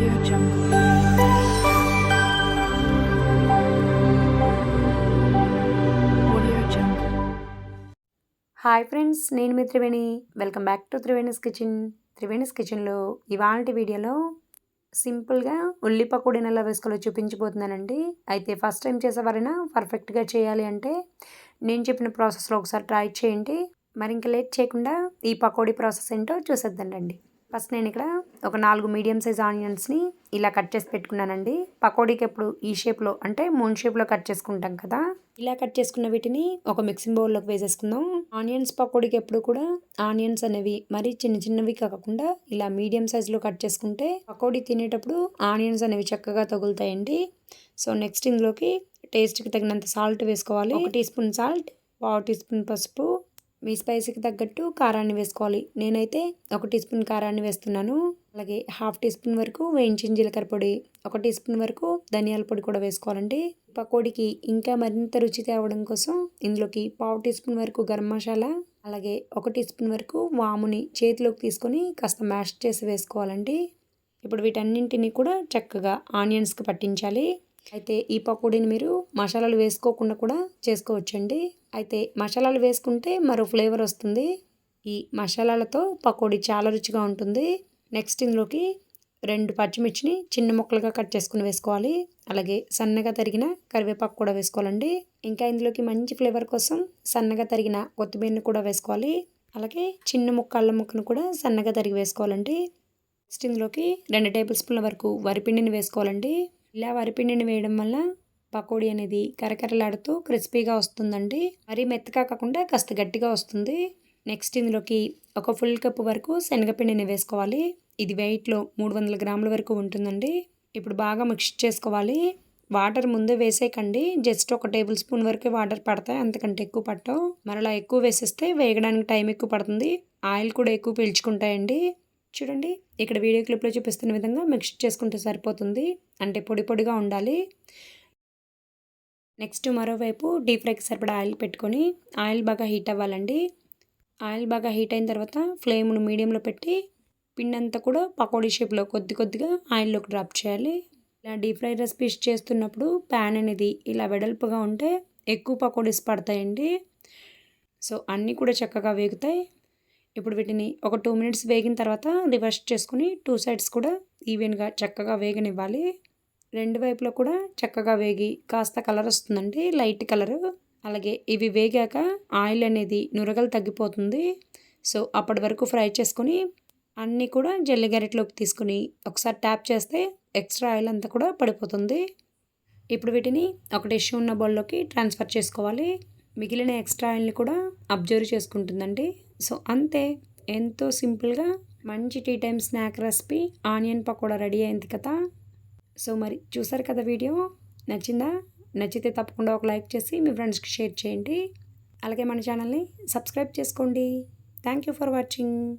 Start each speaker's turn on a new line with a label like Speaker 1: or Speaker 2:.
Speaker 1: Audio Jungle. Audio Jungle.
Speaker 2: Hi friends నేను మీ Triveni welcome back to Triveni's kitchen Triveni's కిచెన్లో ఇవాళ వీడియోలో సింపుల్గా ఉల్లి పకోడీని ఎలా వేసుకోవాలో చూపించిపోతున్నానండి అయితే ఫస్ట్ టైం చేసేవారైనా పర్ఫెక్ట్గా చేయాలి అంటే నేను చెప్పిన ప్రాసెస్లో ఒకసారి ట్రై చేయండి మరి ఇంకా లేట్ చేయకుండా ఈ పకోడీ ప్రాసెస్ ఏంటో చూసేద్దాండి ఫస్ట్ నేను ఇక్కడ ఒక నాలుగు మీడియం సైజ్ ఆనియన్స్ని ఇలా కట్ చేసి పెట్టుకున్నానండి. పకోడీకి ఎప్పుడు ఈ షేప్లో అంటే మూన్ షేప్లో కట్ చేసుకుంటాం కదా. ఇలా కట్ చేసుకున్న వీటిని ఒక మిక్సింగ్ బౌల్లోకి వేసేసుకుందాం. ఆనియన్స్ పకోడీకి ఎప్పుడు కూడా ఆనియన్స్ అనేవి మరీ చిన్న చిన్నవి కాకుండా ఇలా మీడియం సైజులో కట్ చేసుకుంటే పకోడీ తినేటప్పుడు ఆనియన్స్ అనేవి చక్కగా తగులుతాయండి. సో నెక్స్ట్ ఇందులోకి టేస్ట్కి తగినంత సాల్ట్ వేసుకోవాలి. ఒక టీ స్పూన్ సాల్ట్ పావు టీ స్పూన్ పసుపు మీ స్పైసీకి తగ్గట్టు కారాన్ని వేసుకోవాలి. నేనైతే ఒక టీ స్పూన్ కారాన్ని వేస్తున్నాను. అలాగే హాఫ్ టీ స్పూన్ వరకు వేయించిన జీలకర్ర పొడి ఒక టీ స్పూన్ వరకు ధనియాల పొడి కూడా వేసుకోవాలండి. పకోడీకి ఇంకా మరింత రుచి తేవడం కోసం ఇందులోకి పావు టీ స్పూన్ వరకు గరం మసాలా అలాగే ఒక టీ స్పూన్ వరకు వాముని చేతిలోకి తీసుకొని కాస్త మ్యాష్ చేసి వేసుకోవాలండి. ఇప్పుడు వీటన్నింటినీ కూడా చక్కగా ఆనియన్స్కి పట్టించాలి. అయితే ఈ పకోడీని మీరు మసాలాలు వేసుకోకుండా కూడా చేసుకోవచ్చండి. అయితే మసాలాలు వేసుకుంటే మరో ఫ్లేవర్ వస్తుంది. ఈ మసాలాలతో పకోడీ చాలా రుచిగా ఉంటుంది. నెక్స్ట్ ఇందులోకి రెండు పచ్చిమిర్చిని చిన్న ముక్కలుగా కట్ చేసుకుని వేసుకోవాలి. అలాగే సన్నగా తరిగిన కరివేపాకు కూడా వేసుకోవాలండి. ఇంకా ఇందులోకి మంచి ఫ్లేవర్ కోసం సన్నగా తరిగిన కొత్తిమీరని కూడా వేసుకోవాలి. అలాగే చిన్న ముక్క అల్లం ముక్కను కూడా సన్నగా తరిగి వేసుకోవాలండి. నెక్స్ట్ ఇందులోకి రెండు టేబుల్ స్పూన్ల వరకు వరిపిండిని వేసుకోవాలండి. ఇలా వరిపిండిని వేయడం వల్ల పకోడీ అనేది కరకరలాడుతూ క్రిస్పీగా వస్తుందండి. మరీ మెత్తగా కాకుండా కాస్త గట్టిగా వస్తుంది. నెక్స్ట్ ఇందులోకి ఒక ఫుల్ కప్ వరకు శనగపిండిని వేసుకోవాలి. ఇది వెయిట్లో మూడు వందల గ్రాముల వరకు ఉంటుందండి. ఇప్పుడు బాగా మిక్స్ చేసుకోవాలి. వాటర్ ముందే వేసేయకండి. జస్ట్ ఒక టేబుల్ స్పూన్ వరకే వాటర్ పడతాయి. అంతకంటే ఎక్కువ పట్టవు. మరలా ఎక్కువ వేసేస్తే వేగడానికి టైం ఎక్కువ పడుతుంది. ఆయిల్ కూడా ఎక్కువ పీల్చుకుంటాయండి. చూడండి ఇక్కడ వీడియో క్లిప్లో చూపిస్తున్న విధంగా మిక్స్ చేసుకుంటే సరిపోతుంది. అంటే పొడి పొడిగా ఉండాలి. నెక్స్ట్ మరోవైపు డీప్ ఫ్రైకి సరిపడా ఆయిల్ పెట్టుకొని ఆయిల్ బాగా హీట్ అవ్వాలండి. ఆయిల్ బాగా హీట్ అయిన తర్వాత ఫ్లేమ్ను మీడియంలో పెట్టి పిండి అంతా కూడా పకోడీ షేప్లో కొద్ది కొద్దిగా ఆయిల్లోకి డ్రాప్ చేయాలి. ఇలా డీప్ ఫ్రై రెసిపీస్ చేస్తున్నప్పుడు ప్యాన్ అనేది ఇలా వెడల్పుగా ఉంటే ఎక్కువ పకోడీస్ పడతాయండి. సో అన్నీ కూడా చక్కగా వేగుతాయి. ఇప్పుడు వీటిని ఒక టూ మినిట్స్ వేగిన తర్వాత రివర్స్ చేసుకుని టూ సైడ్స్ కూడా ఈవెన్గా చక్కగా వేగనివ్వాలి. రెండు వైపులో కూడా చక్కగా వేగి కాస్త కలర్ వస్తుందండి లైట్ కలరు. అలాగే ఇవి వేగాక ఆయిల్ అనేది నురగలు తగ్గిపోతుంది. సో అప్పటి వరకు ఫ్రై చేసుకుని అన్నీ కూడా జల్లి గరిటలోకి తీసుకుని ఒకసారి ట్యాప్ చేస్తే ఎక్స్ట్రా ఆయిల్ అంతా కూడా పడిపోతుంది. ఇప్పుడు వీటిని ఒక టిష్యూ ఉన్న బౌల్లోకి ట్రాన్స్ఫర్ చేసుకోవాలి. మిగిలిన ఎక్స్ట్రా ఆయిల్ని కూడా అబ్జర్వ్ చేసుకుంటుందండి. సో అంతే. ఎంతో సింపుల్గా మంచి tea time snack recipe onion pakora ready అయింది కదా. సో మరి చూసారు కదా వీడియో? నచ్చిందా? నచ్చితే తప్పకుండా ఒక లైక్ చేసి మీ ఫ్రెండ్స్కి షేర్ చేయండి. అలాగే మన ఛానల్ని సబ్స్క్రైబ్ చేసుకోండి. Thank you for watching.